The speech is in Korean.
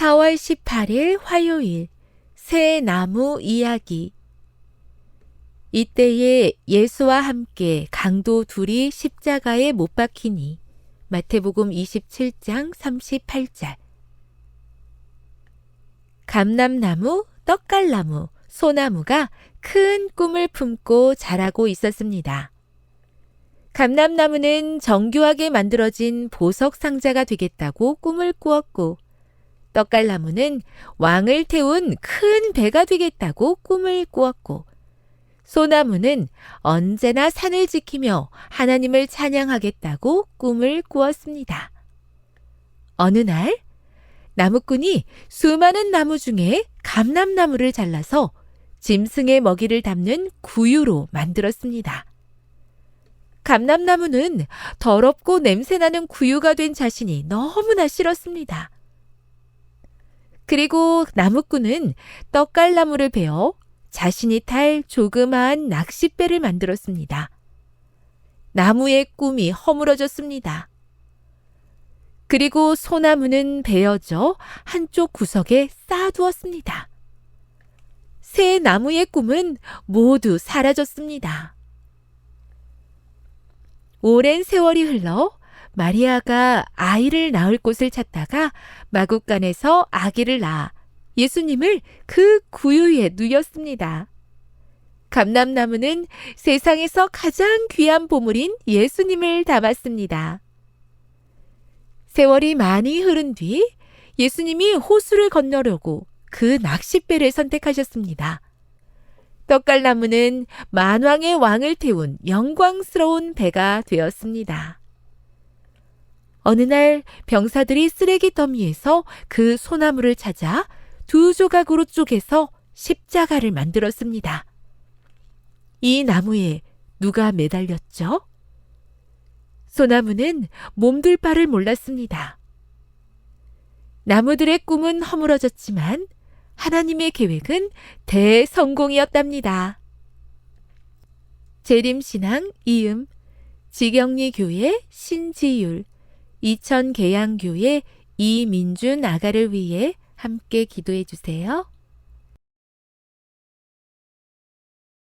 4월 18일 화요일 새 나무 이야기 이때에 예수와 함께 강도 둘이 십자가에 못 박히니 마태복음 27장 38절 감람나무, 떡갈나무, 소나무가 큰 꿈을 품고 자라고 있었습니다. 감람나무는 정교하게 만들어진 보석 상자가 되겠다고 꿈을 꾸었고 떡갈나무는 왕을 태운 큰 배가 되겠다고 꿈을 꾸었고, 소나무는 언제나 산을 지키며 하나님을 찬양하겠다고 꿈을 꾸었습니다. 어느 날, 나무꾼이 수많은 나무 중에 감람나무를 잘라서 짐승의 먹이를 담는 구유로 만들었습니다. 감람나무는 더럽고 냄새나는 구유가 된 자신이 너무나 싫었습니다. 그리고 나무꾼은 떡갈나무를 베어 자신이 탈 조그마한 낚싯배를 만들었습니다. 나무의 꿈이 허물어졌습니다. 그리고 소나무는 베어져 한쪽 구석에 쌓아두었습니다. 새 나무의 꿈은 모두 사라졌습니다. 오랜 세월이 흘러 마리아가 아이를 낳을 곳을 찾다가 마국간에서 아기를 낳아 예수님을 그 구유에 누였습니다. 감람나무는 세상에서 가장 귀한 보물인 예수님을 담았습니다. 세월이 많이 흐른 뒤 예수님이 호수를 건너려고 그 낚싯배를 선택하셨습니다. 떡갈나무는 만왕의 왕을 태운 영광스러운 배가 되었습니다. 어느 날 병사들이 쓰레기 더미에서 그 소나무를 찾아 두 조각으로 쪼개서 십자가를 만들었습니다. 이 나무에 누가 매달렸죠? 소나무는 몸둘 바를 몰랐습니다. 나무들의 꿈은 허물어졌지만 하나님의 계획은 대성공이었답니다. 재림신앙 이음 지경리 교회 신지율 이천 계양교회 이민준 아가를 위해 함께 기도해 주세요.